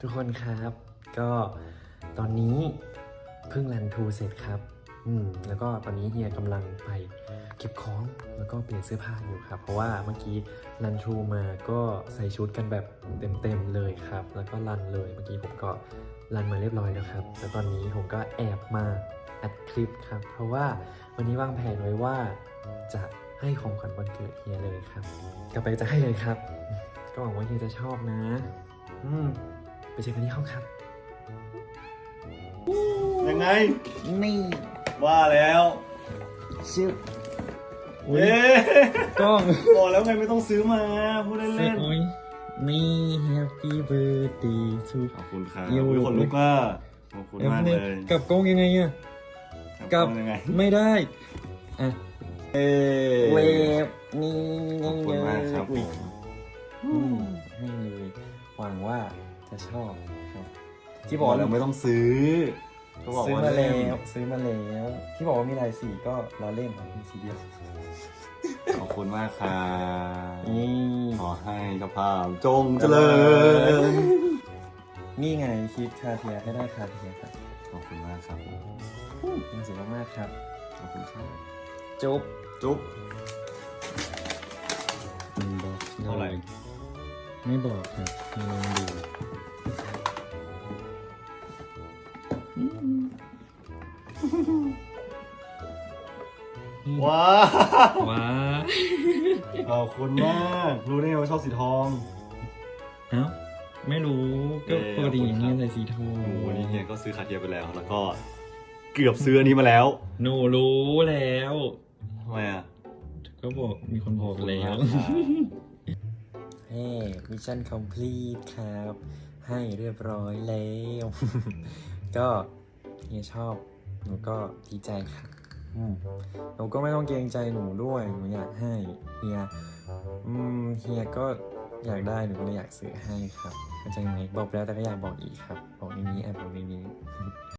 ทุกคนครับ ก็ตอนนี้เพิ่งรันทูเสร็จครับ อืม แล้วก็ตอนนี้เฮียกำลังไปเก็บของแล้วก็เปลี่ยนเสื้อผ้าอยู่ครับ เพราะว่าเมื่อกี้รันทูมาก็ใส่ชุดกันแบบเต็มๆเลยครับ แล้วก็รันเลยเมื่อกี้ผมก็รันมาเรียบร้อยแล้วครับ แล้วตอนนี้ผมก็แอบมาอัดคลิปครับ เพราะว่าวันนี้วางแผนไว้ว่าจะให้ของขวัญวันเกิดเฮียเลยครับ ก็ไปจะให้เลยครับ ก็หวังว่าเฮียจะชอบนะ อืม ไปเจอกันที่ห้องครับ ยังไง นี่ว่าแล้วชื่อเอ๊ะกล้องบอกแล้วไงไม่ต้องซื้อมา พูดเล่นโอ้ยนี่ Happy Birthday to ๆขอบคุณครับอยู่อุ๊ยคนลุกอะขอบคุณมากเลยกับกล้องยังไงอะกกัลับบยังไง ไม่ได้ อะ เอ๊เวฟนี่ขอบคุณมากครับผอุ๊ยมอืม ให้เลยหวังว่าจะชอบครับ ที่บบออกกแล้วไม่ต้องซื้อก็บอกซื้อว่ามาเล่แล้นวซื้อมาแล้วที่บอกว่ามีลายสีก็ล้อเล่นครับมีสีเดียวขอบคุณมากครับนี่ขอให้เจ้าภาพจงเจริญ นี่ไงคิดคาเทียให้ได้คาเทียครับขอบคุณมากครับผมน่าสนมากๆครับ ขอบคุณครับ จุ๊บ จุ๊บ ไม่บอกครับลองดูว้าว้าขอบคุณมาก รู้ได้ไงว่าชอบสีทองเอ้าไม่รู้ก็เอ่อปกติอย่างเงี้ยขอบคุณครับใส่สีทองโอ้โหวันนี้เฮียก็ซื้อคาเทียไปแล้ว แล้วก็เกือบซื้ออันนี้มาแล้วหนูรู้แล้วทำไมอะก็บอกมีคนบอกแล้ว ขอบคุณมากครับเฮ้มิชชั่นคอมพลีทครับ ให้เรียบร้อยแล้ว ก็เฮียชอบ หนูก็ดีใจครับอืมหนูก็ไม่ต้องเกรงใจหนูด้วย หนูอยากให้เฮียอืมเฮียก็อยากได้หนูก็เลยอยากซื้อให้ครับเข้าใจไหมบอกแล้วแต่ก็อยากบอกอีกครับ บอกในนี้แอบบอกในนี้